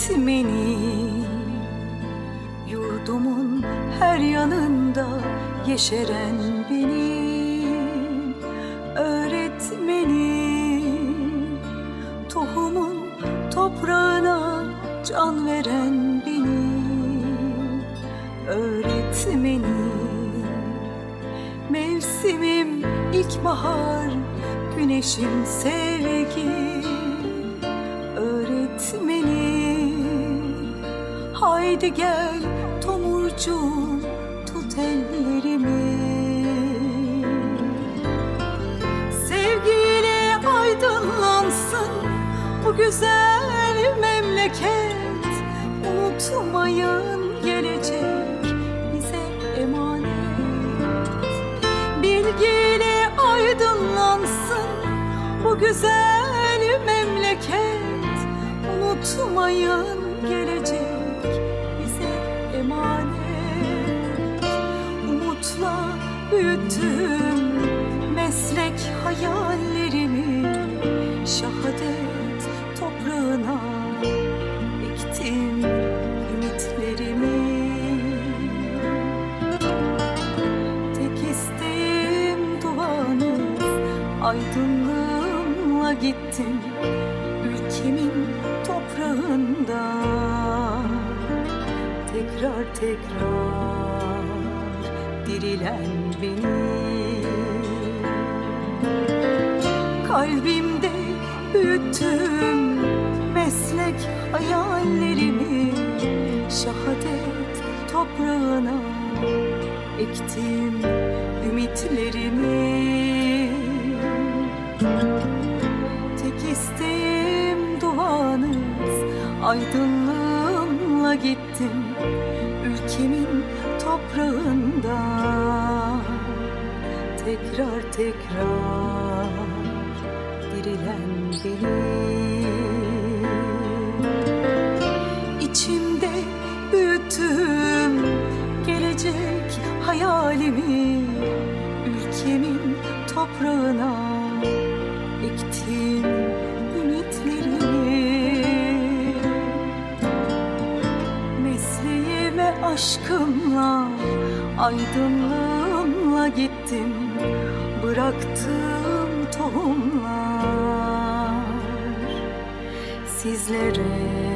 öğretmenim Yurdumun her yanında yeşeren benim Öğretmenim Tohumun toprağına can veren benim Öğretmenim Mevsimim ilkbahar Güneşim sevgi Haydi gel tomurcuğum Tut ellerimi. Sevgiyle aydınlansın Bu güzel memleket. Unutmayın gelecek Bize emanet. Bilgiyle aydınlansın bu güzel memleket. Unutmayın büyüttüm meslek hayallerimi. Şehadet toprağına ektim ümitlerimi. Tek isteğim duanız Aydınlığımla gittim Ülkemin toprağında. Tekrar tekrar dirilen benim Kalbimde büyüttüm meslek hayallerimi Şehadet toprağına ektim ümitlerimi. Tek isteğim duanız aydınlığımla gittim Ülkemin toprağında Tekrar tekrar dirilen benim. İçimde büyüttüm gelecek hayalimi Ülkemin toprağına ektim ümitlerimi Aşkımla, aydınlığımla gittim. Bıraktım tohumlar sizlere